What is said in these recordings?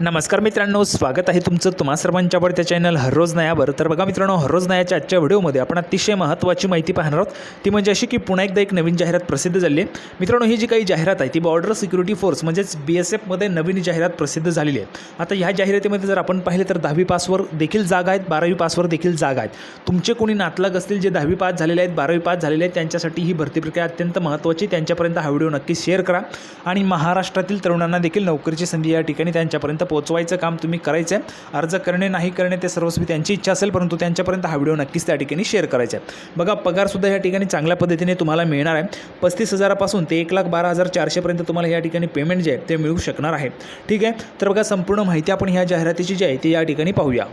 नमस्कार मित्रांनो स्वागत आहे तुमचं तुम्हा सर्वांच्या आवडत्या चॅनल हररोज नयावर. तर बघा मित्रांनो हररोज नयाच्या आजच्या व्हिडिओमध्ये आपण अतिशय महत्त्वाची माहिती पाहणार आहोत. ती म्हणजे अशी की पुन्हा एकदा एक नवीन जाहिरात प्रसिद्ध झाली आहे. मित्रांनो ही जी काही जाहिरात आहे ती बॉर्डर सिक्युरिटी फोर्स म्हणजेच बी एस एफमध्ये नवीन जाहिरात प्रसिद्ध झालेली आहे. आता ह्या जाहिरातीमध्ये जर आपण पाहिले तर दहावी पासवर देखील जागा आहेत बारावी पासवर देखील जागा आहेत. तुमचे कोणी नातलग असतील जे दहावी पास झालेले आहेत बारावी पास झालेले आहेत त्यांच्यासाठी ही भरती प्रक्रिया अत्यंत महत्त्वाची त्यांच्यापर्यंत हा व्हिडिओ नक्की शेअर करा. आणि महाराष्ट्रातील तरुणांना देखील नोकरीची संधी या ठिकाणी त्यांच्यापर्यंत पोहोचवायचं काम तुम्ही करायचं आहे. अर्ज करणे नाही करणे ते सर्वस्वी त्यांची इच्छा असेल परंतु त्यांच्यापर्यंत हा व्हिडिओ नक्कीच त्या ठिकाणी शेअर करायचा आहे. बघा पगारसुद्धा या ठिकाणी चांगल्या पद्धतीने तुम्हाला मिळणार आहे. पस्तीस हजारापासून ते एक लाख बारा हजार चारशेपर्यंत तुम्हाला या ठिकाणी पेमेंट जे आहे ते मिळू शकणार आहे. ठीक आहे? तर बघा संपूर्ण माहिती आपण ह्या जाहिरातीची जी आहे ती या ठिकाणी पाहूया.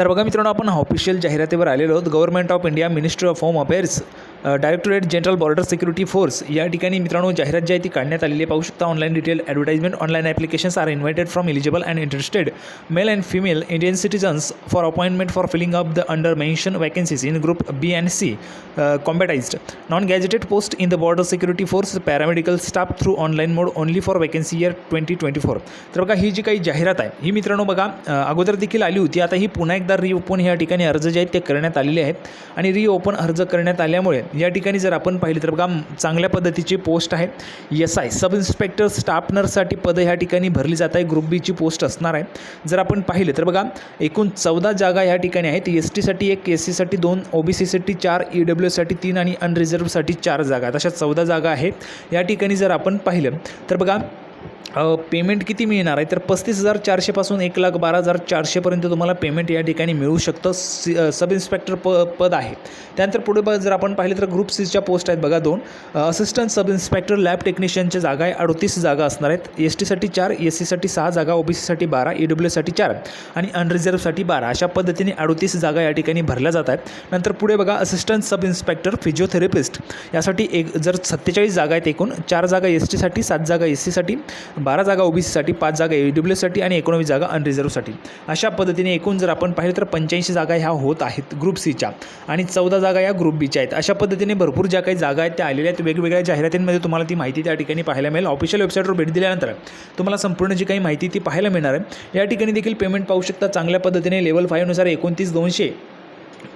तर बघा मित्रांनो आपण ऑफिशियल जाहिरातीवर आलेलो आहोत. Government of India ministry of home affairs directorate general border security force या ठिकाणी मित्रांनो जाहिरात जी आहे ती काढण्यात आलेली आहे. पाहू शकता online detail advertisement online applications are invited from eligible and interested male and female Indian citizens for appointment for filling up the under mention vacancies in group B and C combatised non gazetted post in the border security force paramedical staff through online mode only for vacancy year twenty twenty four तर बघा ही जी काही जाहिरात आहे ही मित्रांनो बघा अगोदर देखील आली होती. आता ही पुन्हा एकदा रिओपन या ठिकाणी अर्ज जे आहेत ते करण्यात आलेले आहेत. आणि रिओपन अर्ज करण्यात आल्यामुळे या ठिकाणी जर आपण पाहिली तर बघा चांगल्या पद्धतीची पोस्ट आहे. S I sub inspector staff नर्ससाठी पदं ह्या ठिकाणी भरली जात आहे ग्रुप बीची पोस्ट असणार आहे. जर आपण पाहिलं तर बघा एकूण चौदा जागा ह्या ठिकाणी आहेत. एस टीसाठी एक एस सीसाठी दोन ओ बी सीसाठी चार ई डब्ल्यू एससाठी तीन आणि अनरिझर्वसाठी चार जागा. आहेत अशा चौदा जागा आहेत या ठिकाणी जर आपण पाहिलं तर बघा पेमेंट किती मिळणार आहे? तर पस्तीस हजार चारशेपासून एक लाख बारा हजार चारशेपर्यंत तुम्हाला पेमेंट या ठिकाणी मिळू शकतं. सी सब इन्स्पेक्टर प पद आहे. त्यानंतर पुढे ब जर आपण पाहिलं तर ग्रुप सीच्या पोस्ट आहेत बघा दोन. असिस्टंट सब इन्स्पेक्टर लॅब टेक्निशियनच्या जागा आहे. अडतीस जागा असणार आहेत. एस टीसाठी चार एस सीसाठी सहा जागा ओ बी सीसाठी बारा ई डब्ल्यूसाठी चार आणि अनरिझर्वसाठी बारा. अशा पद्धतीने अडतीस जागा या ठिकाणी भरल्या जात आहेत. नंतर पुढे बघा असिस्टंट सब इन्स्पेक्टर फिजिओथेरपिस्ट यासाठी एक जर सत्तेचाळीस जागा आहेत एकूण चार जागा एस टीसाठी सात जागा एस सीसाठी बारा जागा ओ बी सीसाठी पाच जागा ए डब्ल्यूसाठी आणि एकोणवीस जागा अनरिझर्वसाठी अशा पद्धतीने एकूण जर आपण पाहिलं तर पंच्याऐंशी जागा ह्या होत आहेत ग्रुप सीच्या आणि चौदा जागा या ग्रुप बीच्या आहेत. अशा पद्धतीने भरपूर ज्या काही जागा आहेत त्या आलेल्या आहेत. वेगवेगळ्या जाहिरातींमध्ये तुम्हाला ती माहिती त्या ठिकाणी पाहायला मिळेल. ऑफिशियल वेबसाईटवर भेट दिल्यानंतर तुम्हाला संपूर्ण जी काही माहिती ती पाहायला मिळणार आहे. या ठिकाणी देखील पेमेंट पाहू शकता. चांगल्या पद्धतीने लेवल फायनुसार एकोणतीस दोनशे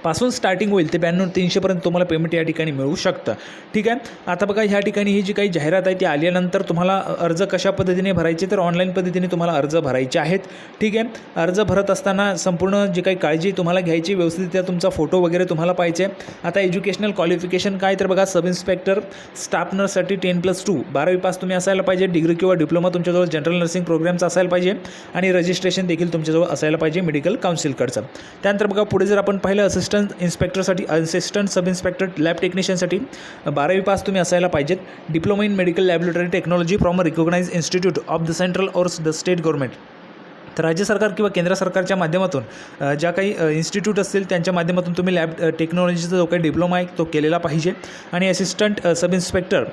पासून स्टार्टिंग होईल ते ब्याण्णव तीनशेपर्यंत तुम्हाला पेमेंट या ठिकाणी मिळू शकतं. ठीक आहे? आता बघा ह्या ठिकाणी ही जी काही जाहिरात आहे ती आल्यानंतर तुम्हाला अर्ज कशा पद्धतीने भरायचे तर ऑनलाईन पद्धतीने तुम्हाला अर्ज भरायचे आहेत. ठीक आहे? अर्ज भरत असताना संपूर्ण जी काही काळजी तुम्हाला घ्यायची व्यवस्थितरित्या तुमचा फोटो वगैरे तुम्हाला पाहिजे आता एज्युकेशनल क्वालिफिकेशन काय तर बघा सब इन्स्पेक्टर स्टाफ नर्ससाठी टेन प्लस टू बारावी पास तुम्ही असायला पाहिजे डिग्री किंवा डिप्लोमा तुमच्याजवळ जनरल नर्सिंग प्रोग्रामचा असायला पाहिजे आणि रजिस्ट्रेशन देखील तुमच्याजवळ असायला पाहिजे मेडिकल काउन्सिलकडचं त्यानंतर बघा पुढे जर आपण पाहिलं असिस्टंट इन्स्पेक्टरसाठी असिस्टंट सब इन्स्पेक्टर लॅब टेक्निशियनसाठी बारावी पास तुम्ही असायला पाहिजेत. Diploma in medical laboratory technology from a recognise institute of the central or the state government तर राज्य सरकार किंवा केंद्र सरकारच्या माध्यमातून ज्या काही इन्स्टिट्यूट असतील त्यांच्या माध्यमातून तुम्ही लॅब टेक्नॉलॉजीचा जो काही डिप्लोमा आहे तो केलेला पाहिजे. आणि असिस्टंट सब इन्स्पेक्टर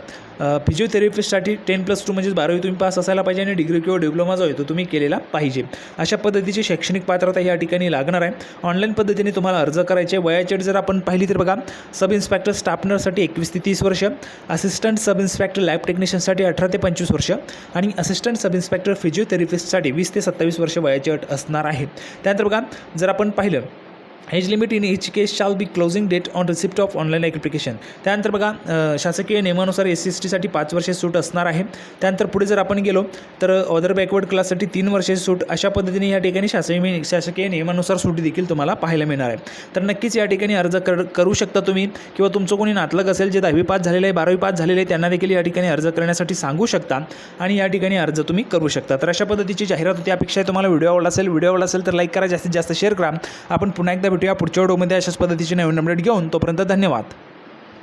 फिजिओथेरपिस्टसाठी टेन प्लस टू म्हणजे बारावी तुम्ही पास असायला पाहिजे आणि डिग्री किंवा डिप्लोमा जो आहे तो तुम्ही केलेला पाहिजे. अशा पद्धतीची शैक्षणिक पात्रता या ठिकाणी लागणार आहे. ऑनलाईन पद्धतीने तुम्हाला अर्ज करायचे वयाची जर आपण पाहिली तर बघा सब इन्स्पेक्टर स्टाफनरसाठी एकवीस ते तीस वर्ष असिस्टंट सब इन्स्पेक्टर लॅब टेक्निशियनसाठी अठरा ते पंचवीस वर्ष आणि असिस्टंट सब इन्स्पेक्टर फिजिओथेरपिस्टसाठी वीस ते सत्तावीस वर्ष. वयाची अट असणार आहे त्यानंतर बघा जर आपण पाहिलं age limit in each case shall be closing date on receipt of online application त्यानंतर बघा शासकीय नियमानुसार एस सी एस टीसाठी पाच वर्षे सूट असणार आहे. त्यानंतर पुढे जर आपण गेलो तर अदर बॅकवर्ड क्लाससाठी तीन वर्षे सूट अशा पद्धतीने या ठिकाणी शासकीय शासकीय नियमानुसार सूट देखील तुम्हाला पाहायला मिळणार आहे. तर नक्कीच या ठिकाणी अर्ज कर करू शकता तुम्ही किंवा तुमचं कोणी नातलग असेल जे दहावी पास झालेलं आहे बारावी पास झालेले आहे त्यांना देखील या ठिकाणी अर्ज करण्यासाठी सांगू शकता आणि या ठिकाणी अर्ज तुम्ही करू शकता. तर अशा पद्धतीची जाहिरात होती अपेक्षा आहे तुम्हाला. व्हिडिओ आवडला असेल व्हिडिओ आवडला असेल तर लाईक करा जास्तीत जास्त शेअर करा. आपण पुन्हा एकदा एकदा भेटूया पुढच्या व्हिडिओमध्ये अशाच पद्धतीचे नवीन अपडेट घेऊन. तोपर्यंत धन्यवाद.